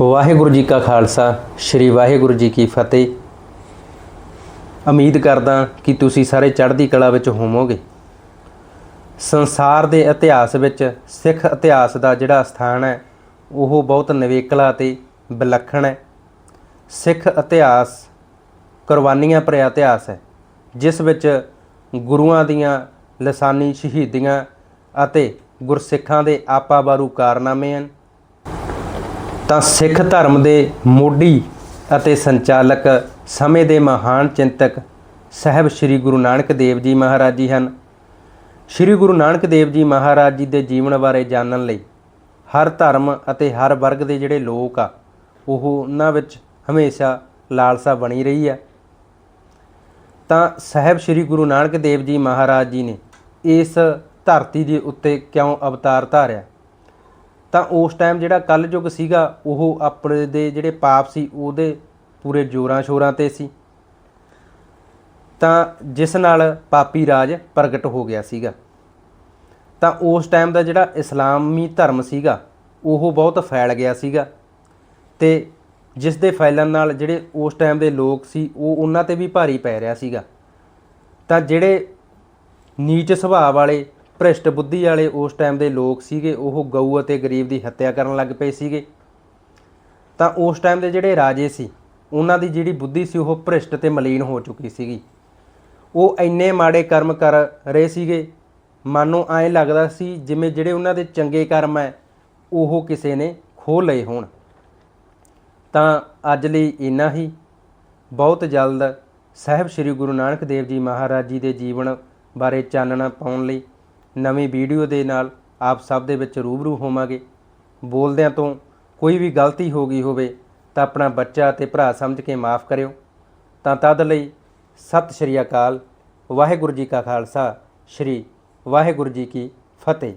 ਵਾਹਿਗੁਰੂ ਜੀ ਕਾ ਖਾਲਸਾ, ਸ੍ਰੀ ਵਾਹਿਗੁਰੂ ਜੀ ਕੀ ਫਤਿਹ। ਉਮੀਦ ਕਰਦਾ ਕਿ ਤੁਸੀਂ ਸਾਰੇ ਚੜ੍ਹਦੀ ਕਲਾ ਵਿੱਚ ਹੋਵੋਗੇ। ਸੰਸਾਰ ਦੇ ਇਤਿਹਾਸ ਵਿੱਚ ਸਿੱਖ ਇਤਿਹਾਸ ਦਾ ਜਿਹੜਾ ਸਥਾਨ ਹੈ, ਉਹ ਬਹੁਤ ਨਿਵੇਕਲਾ ਤੇ ਵਿਲੱਖਣ ਹੈ। ਸਿੱਖ ਇਤਿਹਾਸ ਕੁਰਬਾਨੀਆਂ ਭਰਿਆ ਇਤਿਹਾਸ ਹੈ, ਜਿਸ ਵਿੱਚ ਗੁਰੂਆਂ ਦੀਆਂ ਲਸਾਨੀ ਸ਼ਹੀਦੀਆਂ ਅਤੇ ਗੁਰਸਿੱਖਾਂ ਦੇ ਆਪਾ ਬਾਰੂ ਕਾਰਨਾਮੇ ਹਨ। ਤਾਂ ਸਿੱਖ ਧਰਮ ਦੇ ਮੋਢੀ ਅਤੇ ਸੰਚਾਲਕ ਸਮੇਂ ਦੇ ਮਹਾਨ ਚਿੰਤਕ ਸਾਹਿਬ ਸ੍ਰੀ ਗੁਰੂ ਨਾਨਕ ਦੇਵ ਜੀ ਮਹਾਰਾਜ ਜੀ ਹਨ। ਸ੍ਰੀ ਗੁਰੂ ਨਾਨਕ ਦੇਵ ਜੀ ਮਹਾਰਾਜ ਜੀ ਦੇ ਜੀਵਨ ਬਾਰੇ ਜਾਣਨ ਲਈ ਹਰ ਧਰਮ ਅਤੇ ਹਰ ਵਰਗ ਦੇ ਜਿਹੜੇ ਲੋਕ ਆ, ਉਹ ਉਹਨਾਂ ਵਿੱਚ ਹਮੇਸ਼ਾ ਲਾਲਸਾ ਬਣੀ ਰਹੀ ਹੈ। ਤਾਂ ਸਾਹਿਬ ਸ੍ਰੀ ਗੁਰੂ ਨਾਨਕ ਦੇਵ ਜੀ ਮਹਾਰਾਜ ਜੀ ਨੇ ਇਸ ਧਰਤੀ ਦੇ ਉੱਤੇ ਕਿਉਂ ਅਵਤਾਰ ਧਾਰਿਆ? ਤਾਂ ਉਸ ਟਾਈਮ ਜਿਹੜਾ ਕਲਯੁਗ ਸੀਗਾ, ਉਹ ਆਪਣੇ ਦੇ ਜਿਹੜੇ ਪਾਪ ਸੀ, ਉਹਦੇ ਪੂਰੇ ਜੋਰਾਂ ਸ਼ੋਰਾਂ ਤੇ ਸੀ। ਤਾਂ ਜਿਸ ਨਾਲ ਪਾਪੀ ਰਾਜ ਪ੍ਰਗਟ ਹੋ ਗਿਆ ਸੀਗਾ। ਤਾਂ ਉਸ ਟਾਈਮ ਦਾ ਜਿਹੜਾ ਇਸਲਾਮੀ ਧਰਮ ਸੀਗਾ, ਉਹ ਬਹੁਤ ਫੈਲ ਗਿਆ ਸੀਗਾ। ਤੇ ਜਿਸ ਦੇ ਫੈਲਣ ਨਾਲ ਜਿਹੜੇ ਉਸ ਟਾਈਮ ਦੇ ਲੋਕ ਸੀ, ਉਹ ਉਹਨਾਂ ਤੇ ਵੀ ਭਾਰੀ ਪੈ ਰਿਹਾ ਸੀਗਾ। ਤਾਂ ਜਿਹੜੇ ਨੀਚ ਸੁਭਾਅ ਵਾਲੇ ਭ੍ਰਿਸ਼ਟ ਬੁੱਧੀ ਵਾਲੇ ਉਸ ਟਾਈਮ ਦੇ ਲੋਕ ਸੀਗੇ, ਉਹ ਗਊ ਅਤੇ ਗਰੀਬ ਦੀ ਹੱਤਿਆ ਕਰਨ ਲੱਗ ਪਏ ਸੀਗੇ। ਤਾਂ ਉਸ ਟਾਈਮ ਦੇ ਜਿਹੜੇ ਰਾਜੇ ਸੀ, ਉਹਨਾਂ ਦੀ ਜਿਹੜੀ ਬੁੱਧੀ ਸੀ, ਉਹ ਭ੍ਰਿਸ਼ਟ ਤੇ ਮਲੀਨ ਹੋ ਚੁੱਕੀ ਸੀਗੀ। ਉਹ ਇੰਨੇ ਮਾੜੇ ਕਰਮ ਕਰ ਰਹੇ ਸੀਗੇ, ਮਨ ਨੂੰ ਐਂ ਲੱਗਦਾ ਸੀ ਜਿਵੇਂ ਜਿਹੜੇ ਉਹਨਾਂ ਦੇ ਚੰਗੇ ਕਰਮ ਹੈ, ਉਹ ਕਿਸੇ ਨੇ ਖੋਹ ਲਏ ਹੋਣ। ਤਾਂ ਅੱਜ ਲਈ ਇੰਨਾ ਹੀ। ਬਹੁਤ ਜਲਦ ਸਾਹਿਬ ਸ੍ਰੀ ਗੁਰੂ ਨਾਨਕ ਦੇਵ ਜੀ ਮਹਾਰਾਜ ਜੀ ਦੇ ਜੀਵਨ ਬਾਰੇ ਚਾਨਣਾ ਪਾਉਣ ਲਈ ਨਵੀਂ ਵੀਡੀਓ ਦੇ ਨਾਲ ਆਪ ਸਭ ਦੇ ਵਿੱਚ ਰੂਬਰੂ ਹੋਵਾਂਗੇ। ਬੋਲਦਿਆਂ ਤੋਂ ਕੋਈ ਵੀ ਗਲਤੀ ਹੋ ਗਈ ਹੋਵੇ ਤਾਂ ਆਪਣਾ ਬੱਚਾ ਤੇ ਭਰਾ ਸਮਝ ਕੇ ਮਾਫ ਕਰਿਓ। ਤਾਂ ਤਦ ਲਈ ਸਤਿ ਸ਼੍ਰੀ ਅਕਾਲ। ਵਾਹਿਗੁਰੂ ਜੀ ਕਾ ਖਾਲਸਾ। ਸ਼੍ਰੀ ਵਾਹਿਗੁਰੂ ਜੀ ਕੀ ਫਤਿਹ।